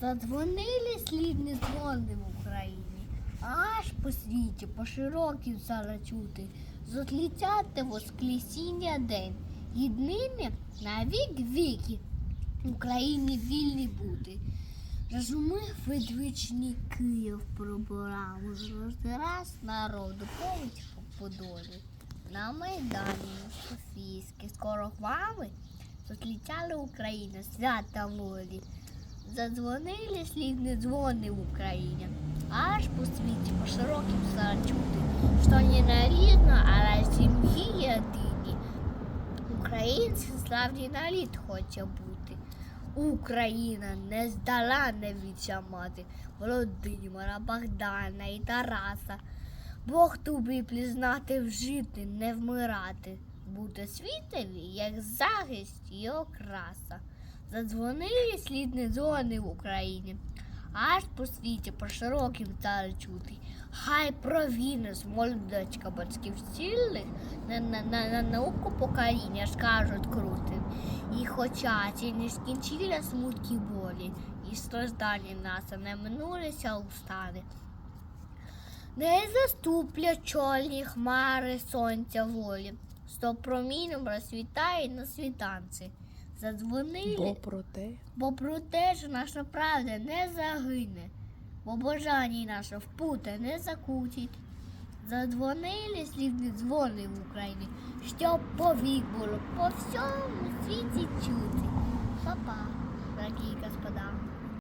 Задзвонили слідні дзвони в Україні, аж по світі, по широким зараз чути, зотліцяти воскресіння день, єднине на вік віки в Україні вільні бути. Розумив відвічний Київ пробирав, роздираз народу повідь по подолі. На Майдані Софійське, скоро хвами зустрічали Україна, свята волі. Задзвонили слідні дзвони в Україні, аж по світі, по широким чути, що не нарідно, але сім'ї єдині. Український славний нарід хоче бути. Україна не здала не відчамати Володимира, Богдана і Тараса. Бог тобі признати вжити, не вмирати, бути світові, як захист і окраса. Задзвонили слідні дзвони в Україні, аж по світі, по широким стали чути. Хай провінес, молодочка батьків цілих, на, на, на, на науку покоління ж кажуть крутим. І хоча ці не скінчили смутки болі, і страждання нас не минулися устани. Не заступлять чорні хмари сонця волі, сто промінем розсвітає на світанці. Задзвонили, Бо про те, бо про те, що наша правда не загине, бо бажання наше впута не закутить. Задзвонили слідні дзвони в Україні, щоб повік було по всьому світі чути. Па-па, дорогі господа.